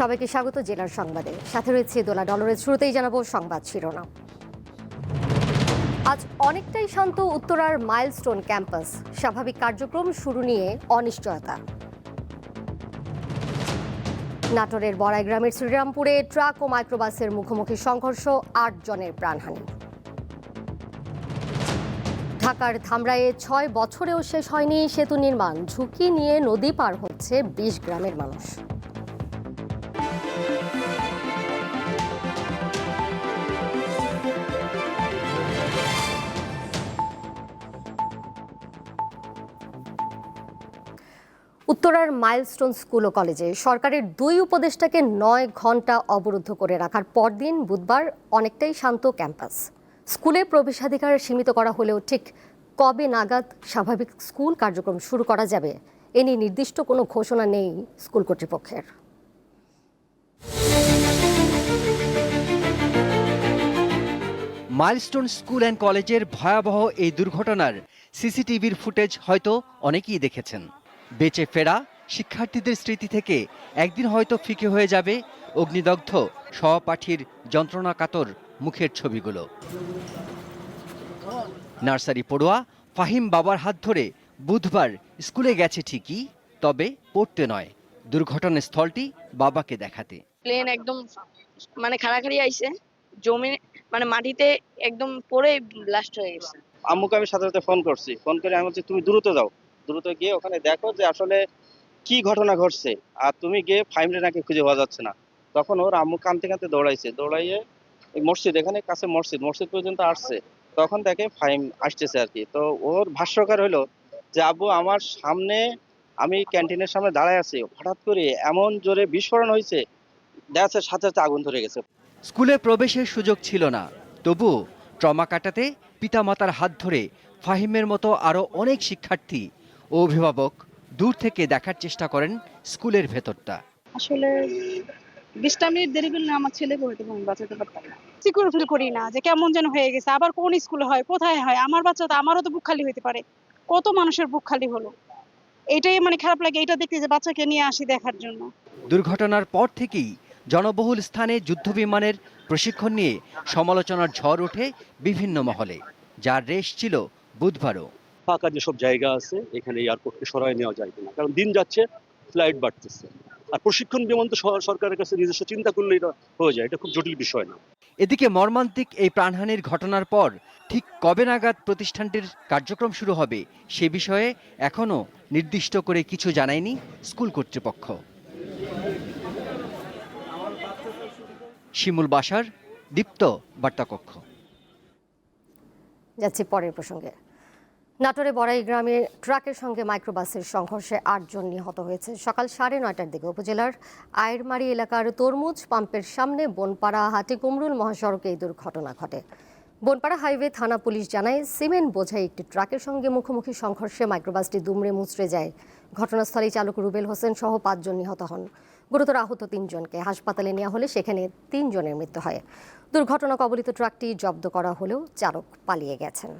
সবাইকে স্বাগত জেলার সংবাদে। সাথে রয়েছে দোলা ডলরের শুরুতেই জানাব সংবাদ শিরোনাম। আজ অনেকটাই শান্ত উত্তরার মাইলস্টোন ক্যাম্পাস। স্বাভাবিক কার্যক্রম শুরু নিয়ে অনিশ্চয়তা। নাটোরের বড়াই গ্রামের শ্রীরামপুরে ট্রাক ও মাইক্রোবাসের মুখোমুখি সংঘর্ষ, আট জনের প্রাণহানি। ঢাকার ধামরায়ে ছয় বছরেও শেষ হয়নি সেতু নির্মাণ। ঝুঁকি নিয়ে নদী পার হচ্ছে বিশ গ্রামের মানুষ। উত্তরার মাইলস্টোন স্কুল ও কলেজে সরকারের দুই উপদেষ্টাকে নয় ঘণ্টা অবরুদ্ধ করে রাখার পরদিন বুধবার অনেকটাই শান্ত ক্যাম্পাস। স্কুলে প্রবেশাধিকার সীমিত করা হলেও ঠিক কবে নাগাদ স্বাভাবিক স্কুল কার্যক্রম শুরু করা যাবে, এ নিয়ে নির্দিষ্ট কোনো ঘোষণা নেই স্কুল কর্তৃপক্ষের। মাইলস্টোন স্কুল অ্যান্ড কলেজের ভয়াবহ এই দুর্ঘটনার সিসিটিভির ফুটেজ হয়তো অনেকেই দেখেছেন। বেঁচে ফেরা শিক্ষার্থীদের স্মৃতি থেকে একদিন হয়তো ফিকে হয়ে যাবে অগ্নিদগ্ধ সহপাঠীর যন্ত্রণাকাতর মুখের ছবিগুলো। নার্সারি পড়ুয়া ফাহিম বাবার হাত ধরে বুধবার স্কুলে গেছে ঠিকই তবে পড়তে নয়। দুর্ঘটনাস্থলটি বাবাকে দেখাতে। প্লেন একদম মানে খাড়াখাড়ি আইছে জমি মানে মাটিতে একদম পড়ে ব্লাস্ট হয়ে গেছে। আম্মুকে আমি সাথে সাথে ফোন করছি। ফোন করে আমি বলছি তুমি দ্রুত যাও। দ্রুত গিয়ে ওখানে দেখো যে আসলে কি ঘটনা ঘটছে। আর তুমি গিয়ে ফাইমরে নাকি খুঁজে পাওয়া যাচ্ছে না। তখন ওর আম্মু কানতে কানতে দৌড়াইছে। দৌড়াইয়ে মসজিদ, এখানে কাছে মসজিদ মসজিদ পর্যন্ত আসছে। তখন দেখে ফাইম আসতেছে আর কি। তো ওর ভাষ্যকার হলো যে, আব্বু, আমার সামনে আমি ক্যান্টিনের সামনে দাঁড়ায় আছি। হঠাৎ করে এমন জোরে বিস্ফোরণ হয়েছে, দেখা সাথে সাথে আগুন ধরে গেছে। স্কুলে প্রবেশের সুযোগ ছিল না। তবু ট্রমা কাটাতে পিতামাতার হাত ধরে ফাহিমের মতো আরও অনেক শিক্ষার্থী অভিভাবক দূর থেকে দেখার চেষ্টা করেন স্কুলের ভেতরটা। আসলে বিশটা মিনিট দেরি করলে আমার ছেলেকে হয়তো আমি বাঁচাতে পারতাম না। সিকিউর ফিল করি না যে কেমন যেন হয়ে গেছে আবার কোন স্কুলে হয় কোথায় হয় আমার বাচ্চা তো আমারও তো বুক খালি হইতে পারে। কত মানুষের বুক খালি হলো। এটাই মানে খারাপ লাগে এটা দেখতে যে বাচ্চাকে নিয়ে আসি দেখার জন্য। দুর্ঘটনার পর থেকেই জনবহুল স্থানে যুদ্ধবিমানের প্রশিক্ষণ নিয়ে সমালোচনার ঝড় ওঠে বিভিন্ন মহলে। যার রেশ ছিল বুধবারও। ফাঁকা যেসব জায়গা আছে এখানে এয়ারপোর্টকে সরাই নেওয়া যায় কিনা। কারণ দিন যাচ্ছে ফ্লাইট বাড়তেছে। আর প্রশিক্ষণ বিমান তো সরকারের কাছে নিজস্ব চিন্তা করলে এটা হয়ে যায়। এটা খুব জটিল বিষয় না। এদিকে মর্মান্তিক এই প্রাণহানির ঘটনার পর ঠিক কবে নাগাদ প্রতিষ্ঠানটির কার্যক্রম শুরু হবে সে বিষয়ে এখনও নির্দিষ্ট করে কিছু জানায়নি স্কুল কর্তৃপক্ষ। শিমুল বাসার দীপ্ত বার্তাকক্ষ। যাচ্ছি পরের প্রসঙ্গে। নাটোরে বড়াই গ্রামে ট্রাকের সঙ্গে মাইক্রোবাসের সংঘর্ষে আটজন নিহত হয়েছে। সকাল সাড়ে নয়টার দিকে উপজেলার আয়েরমারি এলাকার তরমুজ পাম্পের সামনে বনপাড়া হাটি কুমরুল মহাসড়কে এই দুর্ঘটনা ঘটে। বনপাড়া হাইওয়ে থানা পুলিশ জানায়, সিমেন্ট বোঝাই একটি ট্রাকের সঙ্গে মুখোমুখি সংঘর্ষে মাইক্রোবাসটি দুমড়ে মুচড়ে যায়। ঘটনাস্থলেই চালক রুবেল হোসেন সহ পাঁচজন নিহত হন। গুরুতর আহত তিনজনকে হাসপাতালে নেওয়া হলে সেখানে তিনজনের মৃত্যু হয়। দুর্ঘটনা কবলিত ট্রাকটি জব্দ করা হলেও চালক পালিয়ে গেছেন।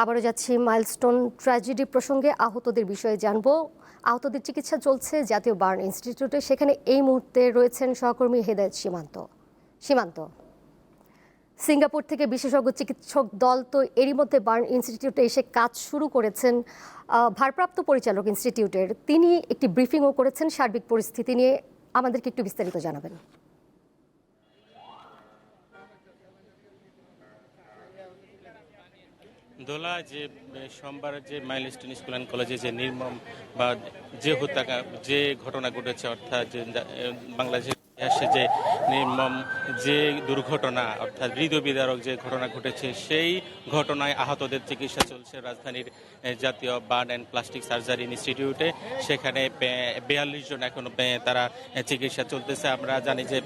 আবারও যাচ্ছি মাইলস্টোন ট্র্যাজেডি প্রসঙ্গে আহতদের বিষয়ে জানব। আহতদের চিকিৎসা চলছে জাতীয় বার্ন ইনস্টিটিউটে। সেখানে এই মুহূর্তে রয়েছেন সহকর্মী হেদায়ত সীমান্ত। সীমান্ত। সিঙ্গাপুর থেকে বিশেষজ্ঞ চিকিৎসক দল তো এরই মধ্যে বার্ন ইনস্টিটিউটে এসে কাজ শুরু করেছেন। ভারপ্রাপ্ত পরিচালক ইনস্টিটিউটের। তিনি একটি ব্রিফিংও করেছেন সার্বিক পরিস্থিতি নিয়ে। আমাদেরকে একটু বিস্তারিত জানাবেন। দোলা, যে সোমবার যে মাইলস্টোন স্কুল অ্যান্ড কলেজে যে নির্মম বা যে হত্যা, যে ঘটনা ঘটেছে, অর্থাৎ বাংলাদেশের ইতিহাসে যে নির্মম যে দুর্ঘটনা, অর্থাৎ হৃদয় বিদারক যে ঘটনা ঘটেছে, সেই ঘটনায় আহতদের চিকিৎসা চলছে রাজধানীর জাতীয় বার্ন অ্যান্ড প্লাস্টিক সার্জারি ইনস্টিটিউটে। সেখানে বিয়াল্লিশ জন এখনও তারা চিকিৎসা চলতেছে। আমরা জানি যে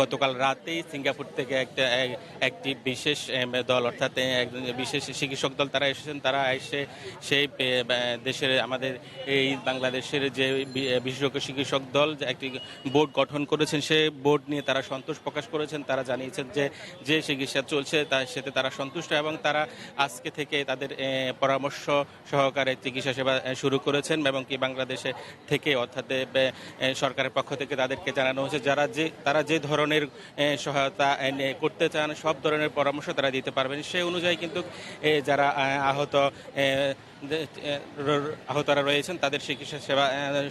গতকাল রাতেই সিঙ্গাপুর থেকে একটা একটি বিশেষ দল, অর্থাৎ একজন বিশেষ চিকিৎসক দল তারা এসেছেন। তারা এসে সেই দেশের, আমাদের এই বাংলাদেশের যে বিশেষজ্ঞ চিকিৎসক দল একটি বোর্ড গঠন করেছেন সে বোর্ড নিয়ে তারা সন্তোষ প্রকাশ করেছেন। তারা জানিয়েছেন যে যে চিকিৎসা চলছে তার সাথে তারা সন্তুষ্ট এবং তারা আজকে থেকে তাদের পরামর্শ সহকারে চিকিৎসা সেবা শুরু করেছেন এবং কি বাংলাদেশে থেকে অর্থাৎ সরকারের পক্ষ থেকে তাদেরকে জানানো হয়েছে। যারা যে, তারা যে ধরনের সহায়তা করতে চান, সব ধরনের পরামর্শ তারা দিতে পারবেন। সে অনুযায়ী কিন্তু যারা আহত আহতরা রয়েছেন, তাদের চিকিৎসা সেবা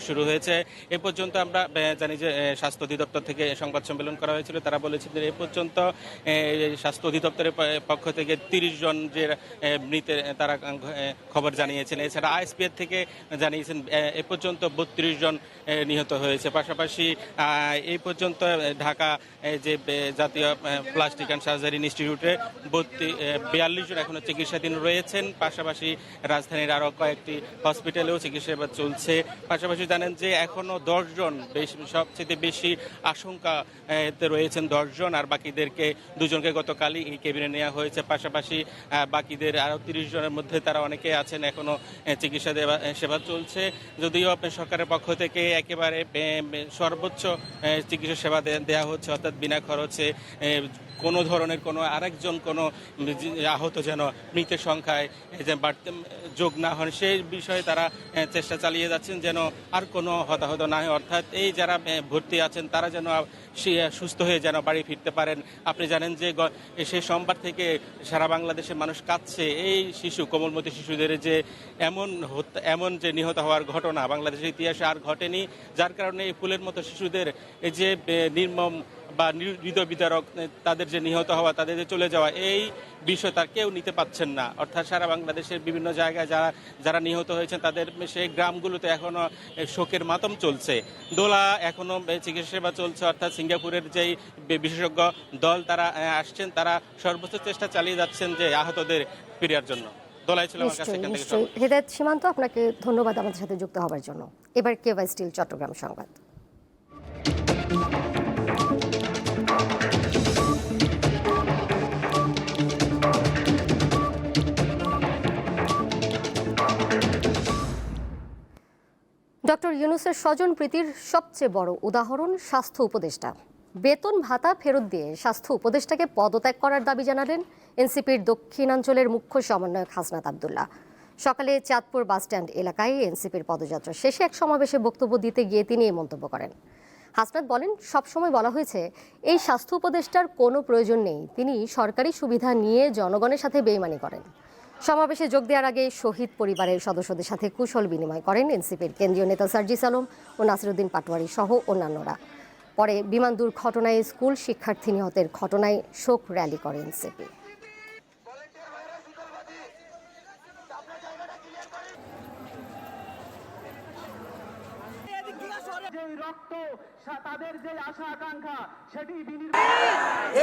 শুরু হয়েছে। এ পর্যন্ত আমরা জানি যে স্বাস্থ্য অধিদপ্তর থেকে সংবাদ সম্মেলন করা হয়েছিল। তারা বলেছেন যে এ পর্যন্ত স্বাস্থ্য অধিদপ্তরের পক্ষ থেকে তিরিশ জন যে মৃতের তারা খবর জানিয়েছেন। এছাড়া আইএসপিএর থেকে জানিয়েছেন এ, পর্যন্ত বত্রিশ জন নিহত হয়েছে। পাশাপাশি এই পর্যন্ত ঢাকা যে জাতীয় প্লাস্টিক অ্যান্ড সার্জারি ইনস্টিটিউটে বিয়াল্লিশ জন এখনও চিকিৎসাধীন রয়েছেন। পাশাপাশি রাজধানীর আরও কয়েকটি হসপিটালেও চিকিৎসা চলছে। পাশাপাশি জানেন যে এখনও দশজন বেশি সবচেয়ে বেশি আশঙ্কা রয়েছেন দশজন আর বাকিদেরকে দুজনকে গতকালই কেবিনে নেওয়া হয়েছে। পাশাপাশি বাকিদের আরও তিরিশ জনের মধ্যে তারা অনেকে আছেন এখনও চিকিৎসা দেওয়া সেবা চলছে। যদিও সরকারের পক্ষ থেকে একেবারে সর্বোচ্চ চিকিৎসা সেবা দেওয়া হচ্ছে, অর্থাৎ বিনা খরচে কোনো ধরনের কোনো আরেকজন কোনো আহত যেন মৃতের সংখ্যায় যে বাড়তে যোগ না হন, সেই বিষয়ে তারা চেষ্টা চালিয়ে যাচ্ছেন যেন আর কোনো হতাহত না হয়। অর্থাৎ এই যারা ভর্তি আছেন, তারা যেন সুস্থ হয়ে যেন বাড়ি ফিরতে পারেন। আপনি জানেন যে সেই সোমবার থেকে সারা বাংলাদেশে মানুষ কাঁদছে। এই শিশু, কোমলমতি শিশুদের যে এমন এমন যে নিহত হওয়ার ঘটনা বাংলাদেশের ইতিহাসে আর ঘটেনি, যার কারণে এই ফুলের মতো শিশুদের যে নির্মম বা হৃদয় বিদারক তাদের যে নিহত হওয়া তাদের যে চলে যাওয়া এই বিষয় তার কেউ নিতে পাচ্ছেন না। অর্থাৎ সারা বাংলাদেশের বিভিন্ন জায়গায় যারা যারা নিহত হয়েছেন তাদের সেই গ্রামগুলোতে এখনও এ, শোকের মাতম চলছে। দোলা এখনও এ, চিকিৎসা সেবা চলছে অর্থাৎ সিঙ্গাপুরের যেই বিশেষজ্ঞ দল তারা আসছেন তারা সর্বোচ্চ চেষ্টা চালিয়ে যাচ্ছেন যে আহতদের ফিরিয়ার জন্য। দোলাই ছিল আমার কাছে এখান থেকে সীমান্ত আপনাকে ধন্যবাদ আমাদের সাথে যুক্ত হওয়ার জন্য। এবার কেওয়াই স্টিল চট্টগ্রাম সংবাদ। ডক্টর ইউনুসের স্বজন প্রীতির সবচেয়ে বড় উদাহরণ স্বাস্থ্য উপদেষ্টা। বেতন ভাতা ফেরত দিয়ে স্বাস্থ্য উপদেষ্টাকে পদত্যাগ করার দাবি জানালেন এনসিপির দক্ষিণাঞ্চলের মুখ্য সমন্বয়ক হাসনাত আবদুল্লাহ। সকালে চাঁদপুর বাসস্ট্যান্ড এলাকায় এনসিপির পদযাত্রা শেষে এক সমাবেশে বক্তব্য দিতে গিয়ে তিনি এই মন্তব্য করেন। হাসনাত বলেন, সবসময় বলা হয়েছে, এই স্বাস্থ্য উপদেষ্টার কোনো প্রয়োজন নেই। তিনি সরকারি সুবিধা নিয়ে জনগণের সাথে বেইমানি করেন। সমাবেশে যোগ দেওয়ার আগে শহীদ পরিবারের সদস্যদের সাথে কুশল বিনিময় করেন এনসিপির কেন্দ্রীয় নেতা সার্জিস আলম ও নাসিরুদ্দিন পাটোয়ারি সহ অন্যান্যরা। পরে বিমান দুর্ঘটনায় স্কুল শিক্ষার্থী নিহতের ঘটনায় শোক র্যালি করে এনসিপি।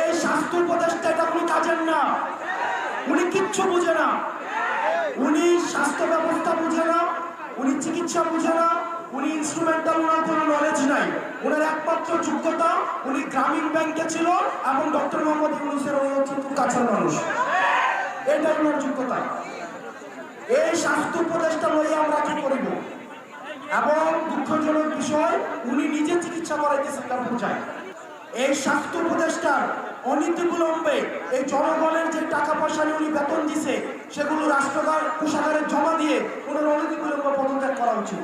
এই স্বাস্থ্য উপদেষ্টা এটা উনি কাজের না। উনি কিচ্ছু বুঝে না। উনি স্বাস্থ্য ব্যবস্থা বুঝে না, উনি চিকিৎসা বুঝে না, উনি ইনস্ট্রুমেন্টাল ওনার কোনো নলেজ নাই। ওনার একমাত্র যোগ্যতা, উনি গ্রামীণ ব্যাংকে ছিল এবং ডক্টর মোহাম্মদ ইউনুসের উনি কাছের মানুষ। এটাই ওনার যোগ্যতা। এই স্বাস্থ্য উপদেষ্টা লইয়া আমরা কি করিব? এবং দুঃখজনক বিষয়, উনি নিজে চিকিৎসা করাইতে সিঙ্গাপুর যায় এই স্বাস্থ্য উপদেষ্টার অনীতিবিলম্বে এই জনগণের যে টাকা পয়সা উনি বেতন দিছে, সেগুলো রাষ্ট্রকার কোষাগারে জমা দিয়ে ওনার অনীতিবিলম্বে পদত্যাগ করা উচিত।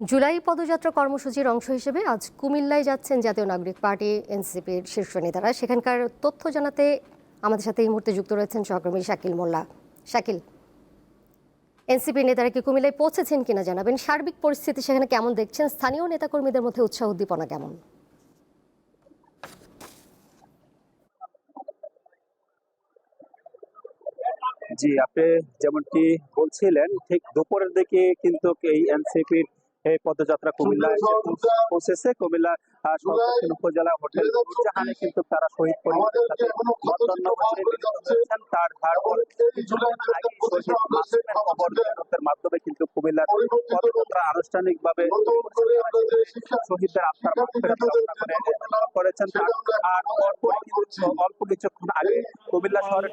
জুলাই পদযাত্রা কর্মসূচির অংশ হিসেবে আজ কুমিল্লায় যাচ্ছেন জাতীয় নাগরিক পার্টি, এনসিপির শীর্ষ নেতারা। সেখানকার তথ্য জানাতে আমাদের সাথে এই মুহূর্তে যুক্ত রয়েছেন সহকর্মী শাকিল মোল্লা। শাকিল এনসিপির নেতারা কি কুমিল্লায় পৌঁছেছেন কিনা জানাবেন। সার্বিক পরিস্থিতি সেখানে কেমন দেখছেন? স্থানীয় নেতাকর্মীদের মধ্যে উৎসাহ উদ্দীপনা কেমন? জি আপনি যেমনটি বলছিলেন ঠিক দুপুরের দিকে কিন্তু এই এনসিপির এই পদযাত্রা কুমিল্লা পৌঁছেছে। কুমিল্লা সর্বদক্ষিণ উপজেলা হোটেল নূরজাহানে কিন্তু তারা শহীদ পরিবারের সাথে মিলিত তার আগে শহীদ মাসুমের জিয়ারতের মাধ্যমে কিন্তু কুমিল্লার পদযাত্রা আনুষ্ঠানিকভাবে শহীদদের আত্মার কামনা করেছেন আর কিন্তু অল্প কিছুক্ষণ আগে কুমিল্লা শহরের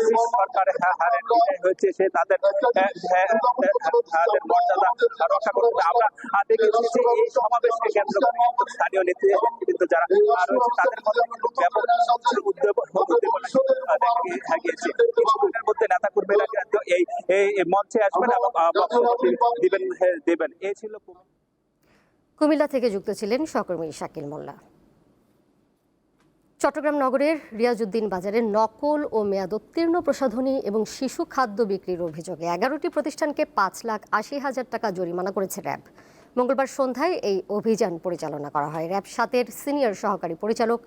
কৃষি সরকার হা- হারে বিদায় হয়েছে সে তাদের তাদের মর্যাদা রক্ষা করতে আমরা দেখেছি যে এই সমাবেশকে কেন্দ্র করে কিন্তু স্থানীয় নেতৃবৃন্দ যারা রয়েছে তাদের মধ্যে কিন্তু ব্যাপক কিন্তু, নেতা কুমিল্লা থেকে যুক্ত ছিলেন সহকর্মী শাকিল মোল্লা। চট্টগ্রাম নগরের রিয়াজউদ্দিন বাজারে নকল ও মেয়াদোত্তীর্ণ প্রসাধনী এবং শিশু খাদ্য বিক্রির অভিযোগে এগারোটি প্রতিষ্ঠানকে পাঁচ লাখ আশি হাজার টাকা জরিমানা করেছে র্যাব। মঙ্গলবার সন্ধ্যায় এই অভিযান পরিচালনা করা হয়। র্যাব সাতের সিনিয়র সহকারী পরিচালক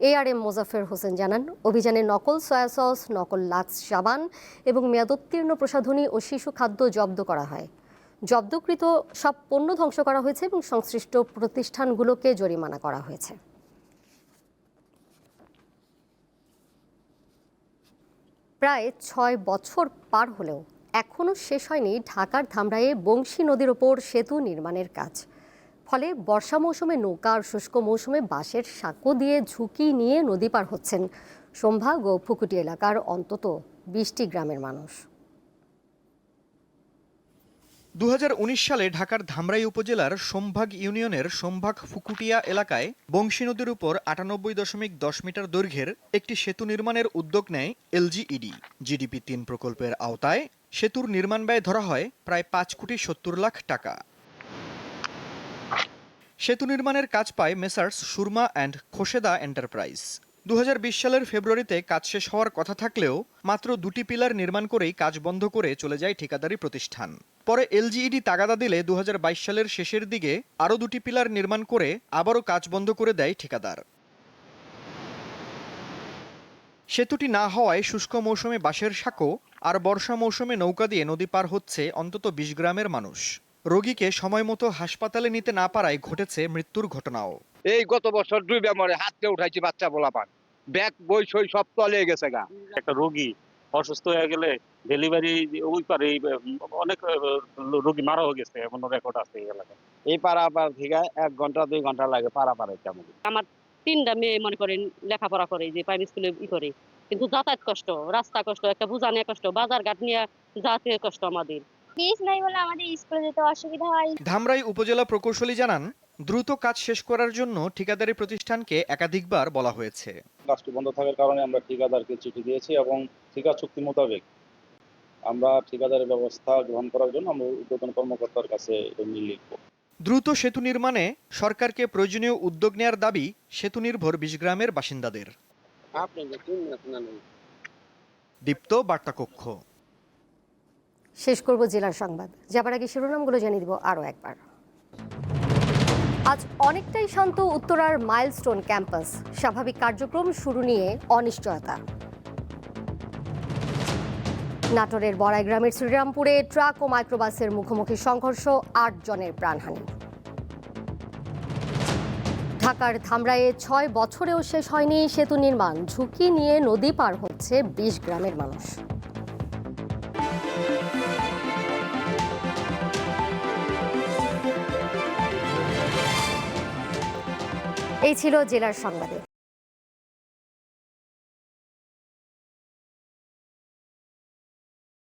এ আর এম মোজাফের হোসেন জানান, অভিযানে নকল সয়া সস, নকল লাক্স সাবান এবং মেয়াদোত্তীর্ণ প্রসাধনী ও শিশু খাদ্য জব্দ করা হয়। জব্দকৃত সব পণ্য ধ্বংস করা হয়েছে এবং সংশ্লিষ্ট প্রতিষ্ঠানগুলোকে জরিমানা করা হয়েছে। প্রায় ছয় বছর পার হলেও এখনও শেষ হয়নি ঢাকার ধামরায়ে বংশী নদীর ওপর সেতু নির্মাণের কাজ। ফলে বর্ষা মৌসুমে নৌকা আর শুষ্ক মৌসুমে বাঁশের সাঁকো দিয়ে ঝুঁকি নিয়ে নদী পার হচ্ছেন। সম্ভাগ ও ফুকুটি এলাকার অন্তত বিশটি গ্রামের মানুষ। দু হাজার উনিশ সালে ঢাকার ধামরাই উপজেলার সোমভাগ ইউনিয়নের সোমভাগ ফুকুটিয়া এলাকায় বংশী নদীর উপর আটানব্বই দশমিক দশ মিটার দৈর্ঘ্যের একটি সেতু নির্মাণের উদ্যোগ নেয় এলজিইডি জিডিপি তিন প্রকল্পের আওতায় সেতুর নির্মাণ ব্যয় ধরা হয় প্রায় পাঁচ কোটি সত্তর লাখ টাকা। সেতু নির্মাণের কাজ পায় messrs Surma and Khoseda enterprise. দু হাজার বিশ সালের ফেব্রুয়ারিতে কাজ শেষ হওয়ার কথা থাকলেও মাত্র দুটি পিলার নির্মাণ করেই কাজ বন্ধ করে চলে যায় ঠিকাদারি প্রতিষ্ঠান। পরে এলজিইডি তাগাদা দিলে দু হাজার বাইশ সালের শেষের দিকে আরও দুটি পিলার নির্মাণ করে আবারও কাজ বন্ধ করে দেয় ঠিকাদার। সেতুটি না হওয়ায় শুষ্ক মৌসুমে বাঁশের সাঁকো আর বর্ষা মৌসুমে নৌকা দিয়ে নদী পার হচ্ছে অন্তত বিশ গ্রামের মানুষ। রোগীকে সময় মতো হাসপাতালে নিতে না পারায় ঘটেছে মৃত্যুর ঘটনাও। এই গত বছর দুই বেমরে হাতকে উঠাইছি বাচ্চা বলা পান ব্যাগ বই সই সব তলে গেছে গা। একটা রোগী অসুস্থ হয়ে গেলে ডেলিভারি ওই পারে অনেক রোগী মারাও গেছে এমন রেকর্ড আছে এই এলাকায়। এই পারাপার থেকে এক ঘণ্টা দুই ঘণ্টা লাগে পারাপারে কেমন আমার তিনটা মেয়ে মনে করেন লেখাপড়া করে যে প্রাইভেট স্কুলে ই করে কিন্তু যাতায়াত কষ্ট রাস্তা কষ্ট একটা বোঝা নিয়ে কষ্ট বাজার ঘাট নিয়ে যাতে কষ্ট আমাদের। ব্রিজ নাই বলে আমাদের স্কুলে যেতে অসুবিধা হয়। ধামরাই উপজেলা প্রকৌশলী জানান দ্রুত কাজ শেষ করার জন্য ঠিকাদারি প্রতিষ্ঠানকে একাধিকবার বলা হয়েছে। কাজটি বন্ধ থাকার কারণে আমরা ঠিকাদারকে চিঠি দিয়েছি এবং ঠিকা চুক্তি মোতাবেক আমরা ঠিকাদারের ব্যবস্থা গ্রহণ করার জন্য আমরা উদ্বোধন কর্মকর্তার কাছে ইমেল লিখব। দ্রুত সেতু নির্মাণে সরকারকে প্রয়োজনীয় উদ্যোগ নেয়ার দাবি সেতু নির্ভর বিশ গ্রামের বাসিন্দাদের। দীপ্ত বার্তাকক্ষ। শেষ করব জেলার সংবাদ। যাবার আগে শিরোনামগুলো জানিয়ে দিব আরও একবার। আজ অনেকটাই শান্ত উত্তরার মাইলস্টোন ক্যাম্পাস। স্বাভাবিক কার্যক্রম শুরু নিয়ে অনিশ্চয়তা। নাটোরের বড়াই গ্রামের শ্রীরামপুরে ট্রাক ও মাইক্রোবাসের মুখোমুখি সংঘর্ষ, আট জনের প্রাণহানি। ঢাকার ধামরায়ে ছয় বছরেও শেষ হয়নি সেতু নির্মাণ। ঝুঁকি নিয়ে নদী পার হচ্ছে বিশ গ্রামের মানুষ। এই ছিল জেলার সংবাদে।